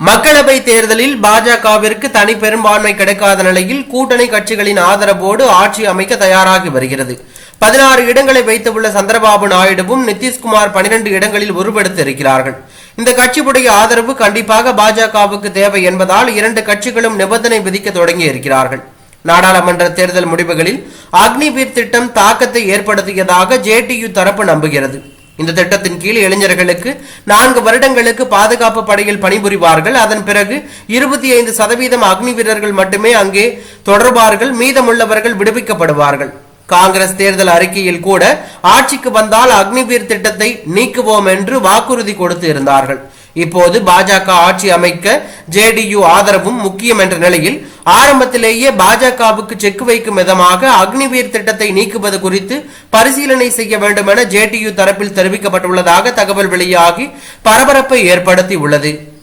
மக்களவை தேர்தலில் பாஜகவிற்கு தனி பெரும்பான்மை கிடைக்காத நிலையில் கூட்டணி கட்சிகளின் ஆதரவோடு ஆட்சி அமைக்க தயாராகி வருகிறது. பதினாறு இடங்களை வைத்துள்ள சந்திரபாபு நாயுடுவும் நிதிஷ்குமார் பனிரெண்டு இடங்களில் உருவெடுத்து இருக்கிறார்கள் இந்த கட்சியுடைய ஆதரவு கண்டிப்பாக பாஜகவுக்கு தேவை என்பதால் இரண்டு கட்சிகளும் நிபந்தனை விதிக்க தொடங்கி இருக்கிறார்கள் நாடாளுமன்ற தேர்தல் முடிவுகளில் அக்னிவீர் திட்டம் தாக்கத்தை ஏற்படுத்தியதாக ஜேடியு தரப்பு நம்புகிறது. இந்த திட்டத்தின் கீழ் இளைஞர்களுக்கு நான்கு வருடங்களுக்கு பாதுகாப்பு படையில் பணிபுரிவார்கள். அதன் பிறகு இருபத்தி ஐந்து சதவீதம் அக்னி வீரர்கள் மட்டுமே அங்கே தொடர்பார்கள். மீதமுள்ளவர்கள் விடுவிக்கப்படுவார்கள். காங்கிரஸ் தேர்தல் அறிக்கையில் கூட ஆட்சிக்கு வந்தால் அக்னிவீர் திட்டத்தை நீக்குவோம் என்று வாக்குறுதி கொடுத்து இருந்தார்கள். இப்போது பாஜக ஆட்சி அமைக்க ஜேடியு ஆதரவும் முக்கியம் என்ற நிலையில் ஆரம்பத்திலேயே பாஜகவுக்கு செக் வைக்கும் விதமாக அக்னிவீர் திட்டத்தை நீக்குவது குறித்து பரிசீலனை செய்ய வேண்டும் என ஜேடியு தரப்பில் தெரிவிக்கப்பட்டுள்ளதாக தகவல் வெளியாகி பரபரப்பை ஏற்படுத்தி உள்ளது